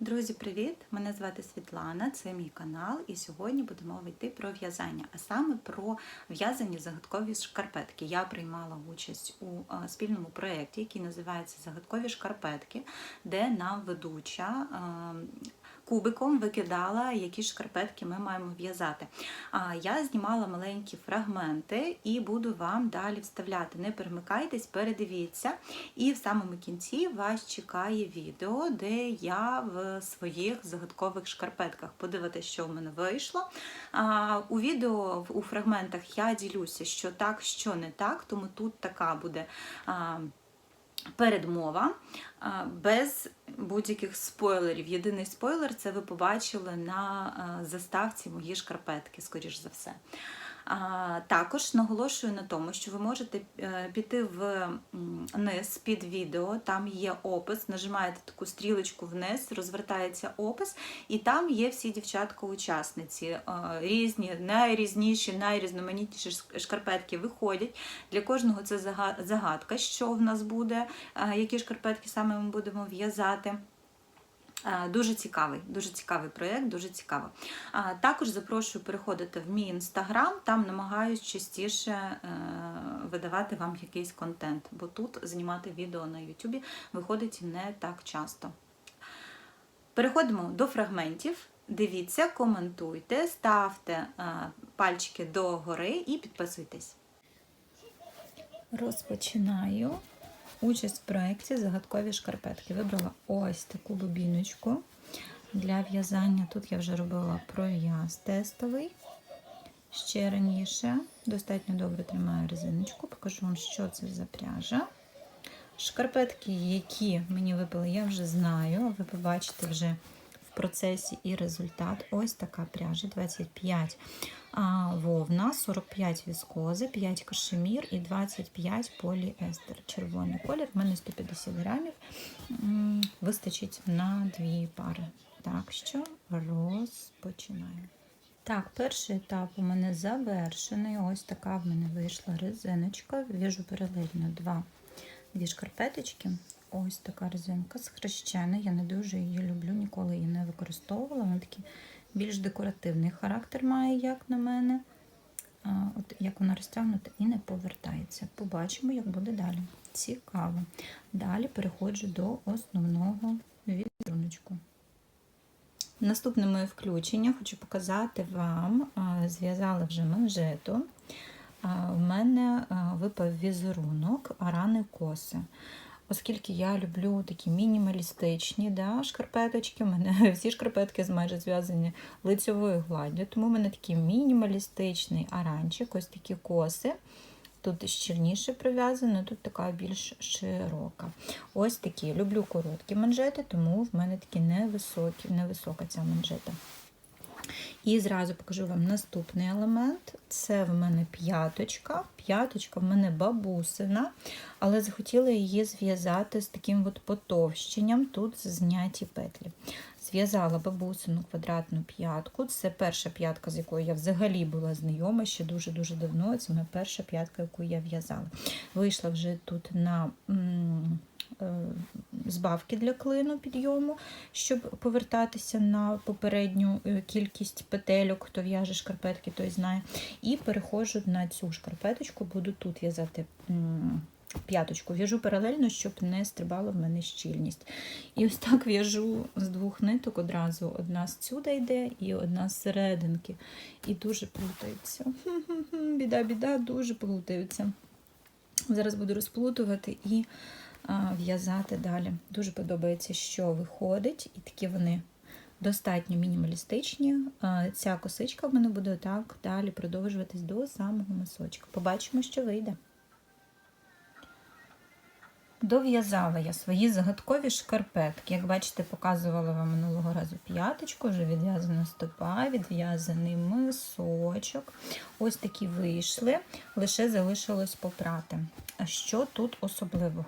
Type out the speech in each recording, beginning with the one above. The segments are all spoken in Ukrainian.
Друзі, привіт! Мене звати Світлана, це мій канал, і сьогодні будемо йти про в'язання, а саме про в'язані загадкові шкарпетки. Я приймала участь у спільному проєкті, який називається Загадкові шкарпетки, де нам ведуча. Кубиком викидала, які шкарпетки ми маємо в'язати. А я знімала маленькі фрагменти і буду вам далі вставляти. Не перемикайтесь, передивіться. І в самому кінці вас чекає відео, де я в своїх загадкових шкарпетках. Подивитися, що в мене вийшло. А, У відео у фрагментах я ділюся, що так, що не так, тому тут така буде. Передмова без будь-яких спойлерів. Єдиний спойлер це ви побачили на заставці мої шкарпетки, скоріш за все. Також наголошую на тому, що ви можете е, піти в м, низ під відео, там є опис, нажимаєте таку стрілочку вниз, розвертається опис, і там є всі дівчатка-учасниці. Е, Різні, найрізніші, найрізноманітніші шкарпетки виходять. Для кожного це зага- загадка, що в нас буде, е, які шкарпетки саме ми будемо в'язати. Е, Дуже цікавий, дуже цікавий проєкт, дуже цікаво. Також запрошую переходити в мій інстаграм, там намагаюсь частіше е, видавати вам якийсь контент, бо тут знімати відео на Ютубі виходить не так часто. Переходимо до фрагментів. Дивіться, коментуйте, ставте е, пальчики догори і підписуйтесь. Розпочинаю участь в проєкті Загадкові шкарпетки. Вибрала ось таку бобіночку для в'язання. Тут я вже робила пров'яз тестовий ще раніше. Достатньо добре тримаю резиночку. Покажу вам, що це за пряжа. Шкарпетки, які мені випали, я вже знаю. Ви побачите вже в процесі і результат. Ось така пряжа 25 а, вовна, 45 віскози, 5 кашемір і 25 поліестер. Червоний колір, в мене 150 грамів. Вистачить на дві пари. Так що розпочинаємо. Так, перший етап у мене завершений. Ось така в мене вийшла резиночка. В'яжу паралельно два дві шкарпеточки. Ось така резинка схрещена. Я не дуже її люблю, ніколи її не використовувала. Вона такий більш декоративний характер має, як на мене. От як вона розтягнута і не повертається. Побачимо, як буде далі. Цікаво. Далі переходжу до основного візеруночку. Наступне моє включення хочу показати вам. Зв'язала вже манжету. В мене випав візерунок арани коси. Оскільки я люблю такі мінімалістичні да, шкарпеточки, у мене всі шкарпетки майже зв'язані лицьовою гладдю, тому в мене такий мінімалістичний аранчик, ось такі коси. Тут щільніше прив'язано, тут така більш широка. Ось такі. Люблю короткі манжети, тому в мене такі невисокі, невисока ця манжета. І зразу покажу вам наступний елемент. Це в мене п'яточка. П'яточка в мене бабусина, але захотіла її зв'язати з таким от потовщенням, тут зняті петлі. Зв'язала бабусину квадратну п'ятку. Це перша п'ятка, з якою я взагалі була знайома ще дуже-дуже давно. Це моя перша п'ятка, яку я в'язала. Вийшла вже тут на збавки для клину підйому, щоб повертатися на попередню е, кількість петельок, хто в'яже шкарпетки, той знає. І переходжу на цю шкарпеточку, буду тут в'язати. П'яточку в'яжу паралельно, щоб не стрибала в мене щільність. І ось так в'яжу з двох ниток одразу. Одна з сюди йде і одна з серединки. І дуже плутаються. Біда, біда, дуже плутаються. Зараз буду розплутувати і в'язати далі. Дуже подобається, що виходить, і такі вони достатньо мінімалістичні. Ця косичка в мене буде так далі продовжуватись до самого мисочка. Побачимо, що вийде. Дов'язала я свої загадкові шкарпетки. Як бачите, показувала вам минулого разу п'яточку, вже відв'язана стопа, відв'язаний мисочок. Ось такі вийшли, лише залишилось попрати. А що тут особливого?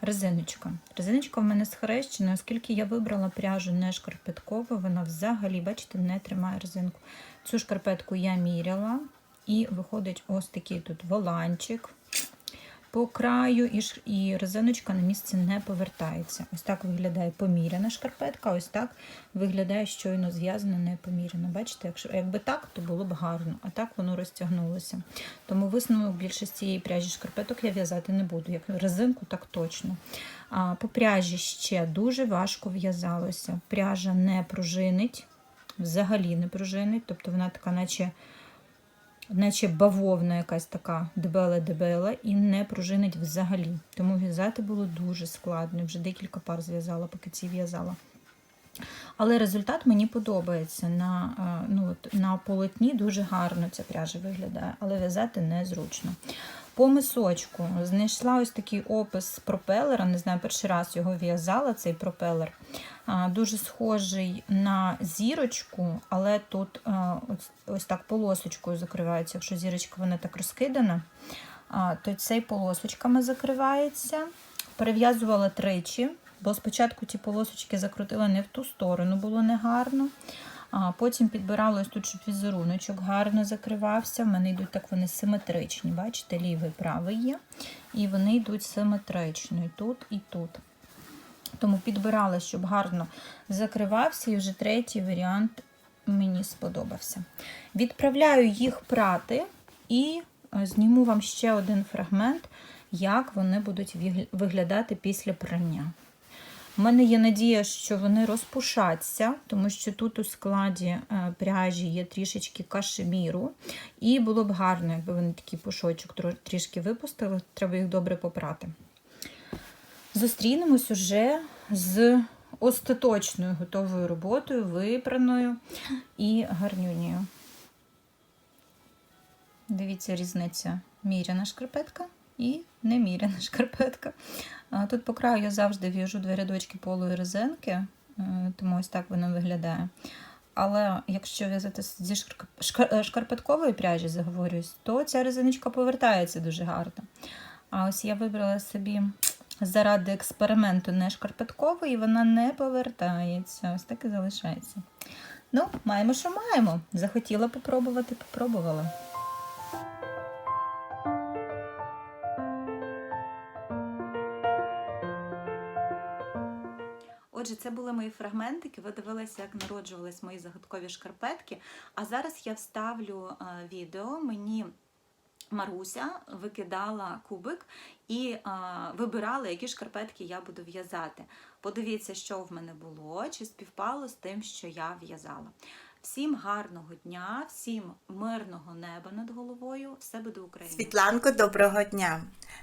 Резиночка. Резиночка в мене схрещена, оскільки я вибрала пряжу не шкарпеткову, вона взагалі, бачите, не тримає резинку. Цю шкарпетку я міряла, і виходить ось такий тут воланчик. По краю, і, і резиночка на місце не повертається. Ось так виглядає поміряна шкарпетка, ось так виглядає щойно зв'язана непоміряно. Бачите, якщо якби так, то було б гарно, а так воно розтягнулося. Тому висновок більшості цієї пряжі шкарпеток я в'язати не буду. Як резинку, так точно. А, по пряжі ще дуже важко в'язалося. Пряжа не пружинить, взагалі не пружинить, тобто вона така, наче наче бавовна якась така дебела-дебела і не пружинить взагалі. Тому в'язати було дуже складно. Вже декілька пар зв'язала, поки ці в'язала. Але результат мені подобається. На, е, ну, на полотні дуже гарно ця пряжа виглядає, але в'язати незручно. По мисочку знайшла ось такий опис пропелера. Не знаю, перший раз його в'язала, цей пропелер. Дуже схожий на зірочку, але тут ось, ось так полосочкою закривається. Якщо зірочка вона так розкидана, то цей полосочками закривається. Перев'язувала тричі, бо спочатку ті полосочки закрутила не в ту сторону, було негарно. А потім підбирала ось тут, щоб візеруночок гарно закривався. В мене йдуть так вони симетричні. Бачите, лівий правий є. І вони йдуть симетрично і тут, і тут. Тому підбирала, щоб гарно закривався, і вже третій варіант мені сподобався. Відправляю їх прати і е, зніму вам ще один фрагмент, як вони будуть виглядати після прання. У мене є надія, що вони розпушаться, тому що тут у складі е, пряжі є трішечки кашеміру. І було б гарно, якби вони такий пушочок трішки випустили, треба їх добре попрати. Зустрінемось уже з остаточною готовою роботою, випраною і гарнюнею. Дивіться, різниця міряна шкарпетка і неміряна шкарпетка. Тут по краю я завжди в'яжу дві рядочки полої резинки, е, тому ось так воно виглядає. Але якщо в'язати зі е, шкарпеткової пряжі, заговорюсь, то ця резиночка повертається дуже гарно. А ось я вибрала собі заради експерименту не шкарпеткову, і вона не повертається. Ось так і залишається. Ну, маємо, що маємо. Захотіла попробувати, попробувала. Отже, це були мої фрагментики. Ви дивилися, як народжувались мої загадкові шкарпетки. А зараз я вставлю е, відео. Мені Маруся викидала кубик і е, вибирала, які шкарпетки я буду в'язати. Подивіться, що в мене було, чи співпало з тим, що я в'язала. Всім гарного дня, всім мирного неба над головою. Все буде Україна! Світланко, доброго дня.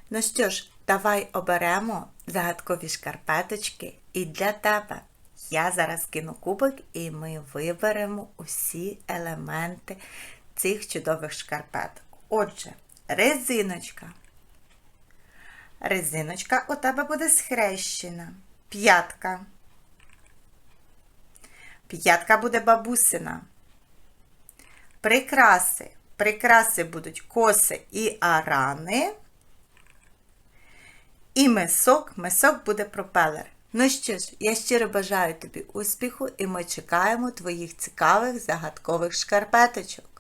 Ну що ж, давай оберемо загадкові шкарпеточки і для тебе. Я зараз кину кубик і ми виберемо усі елементи цих чудових шкарпеток. Отже, резиночка. Резиночка у тебе буде схрещена. П'ятка. П'ятка буде бабусина. Прикраси. Прикраси будуть коси і арани. І мисок, мисок буде пропелер. Ну що ж, я щиро бажаю тобі успіху і ми чекаємо твоїх цікавих загадкових шкарпеточок.